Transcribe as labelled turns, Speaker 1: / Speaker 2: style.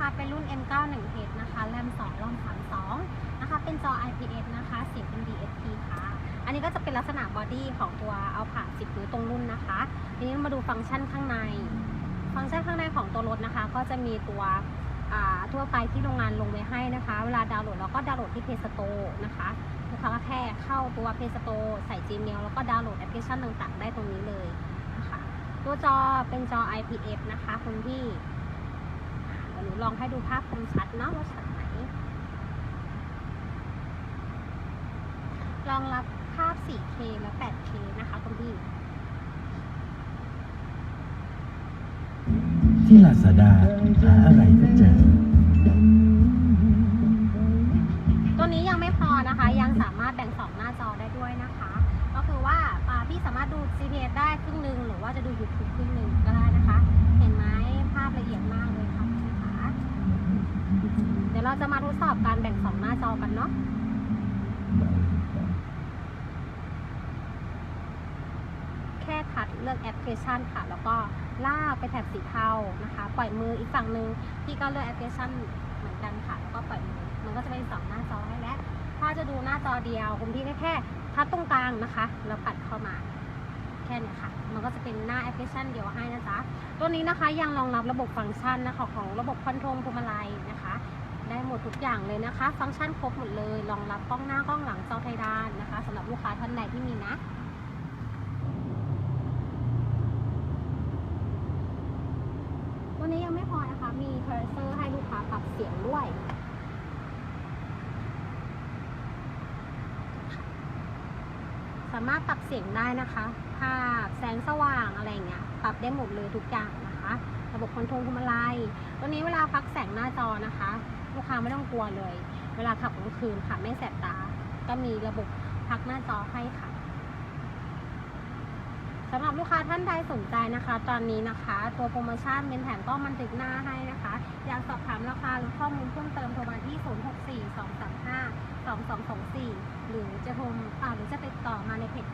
Speaker 1: นะคะเป็นรุ่น M91H นะคะแรม2รอม32นะคะ เป็นจอ IPS นะคะเสียงเป็น DSP ค่ะ อันนี้ก็จะเป็นลักษณะบอดี้ของตัวเอาผ่า10นิ้วตรงรุ่นนะคะทีนี้มาดูฟังก์ชันข้างใน ฟังก์ชันข้างในของตัวรถนะคะ ก็จะมีตัวทั่วไปที่โรงงานลงไว้ให้นะคะ เวลาดาวน์โหลดเราก็ดาวน์โหลดที่ Play Store นะคะลูกค้าก็แค่เข้าตัว Play Store ใส่ Gmail แล้วก็ดาวน์โหลดแอปพลิเคชันต่างๆ ได้ตรงนี้เลยนะคะ ตัวจอเป็นจอ IPS นะคะคุณพี่ ลองให้ดูภาพคมชัดเนาะว่าชัดไหนรองรับภาพ 4K และ 8K นะคะคุณพี่
Speaker 2: ที่ลาซาด้าหาอะไรก็เจอ
Speaker 1: ตัวนี้ยังไม่พอนะคะ ยังสามารถแบ่งสองหน้าจอได้ด้วยนะคะ ก็คือว่าอ่าพี่สามารถดู GPS ได้ครึ่งหนึ่งหรือว่าจะดู YouTube ครึ่งหนึ่งก็ได้นะคะ เห็นไหมภาพละเอียดมากเลยค่ะคุณคะ เราจะมาทดสอบการแบ่งสองหน้าจอกันเนาะแค่คัดเลือกแอปพลิเคชันค่ะ แล้วก็ลากไปแถบสีเทานะคะ ปล่อยมืออีกฝั่งหนึ่งพี่ก็เลือกแอปพลิเคชันเหมือนกันค่ะ แล้วก็ปล่อยมือมันก็จะเป็นสองหน้าจอให้แล้วถ้าจะดูหน้าจอเดียวคุณพี่ก็แค่ทัดตรงกลางนะคะ แล้วปัดเข้ามาแค่นี้ค่ะ มันก็จะเป็นหน้าแอปพลิเคชันเดียวให้นะจ๊ะตัวนี้นะคะยังรองรับระบบฟังก์ชันนะคะของระบบคอนโทรลพวงมาลัยนะคะ ได้หมดทุกอย่างเลยนะคะ ฟังก์ชันครบหมดเลยรองรับกล้องหน้ากล้องหลังจอไทยดานนะคะสำหรับลูกค้าท่านใดที่มีนะตัวนี้ยังไม่พอนะคะ มีเพรสเซอร์ให้ลูกค้าปรับเสียงด้วยสามารถปรับเสียงได้นะคะภาพแสงสว่างอะไรอย่างเงี้ย ปรับได้หมดเลยทุกอย่างนะคะ ระบบคอนโทรลพวงมาลัย ตัวนี้เวลาพักแสงหน้าจอนะคะ ลูกค้าไม่ต้องกลัวเลย เวลาขับกลางคืนค่ะไม่แสบตา ก็มีระบบพักหน้าจอให้ค่ะสำหรับลูกค้าท่านใดสนใจนะคะ ตอนนี้นะคะ ตัวโปรโมชั่นเป็นแถมกล้องบันทึกหน้าให้นะคะ อยากสอบถามราคาหรือข้อมูลเพิ่มเติมโทรมาที่ 064235 2224 หรือจะโทรอ่าหรือจะติดต่อมาในเพจ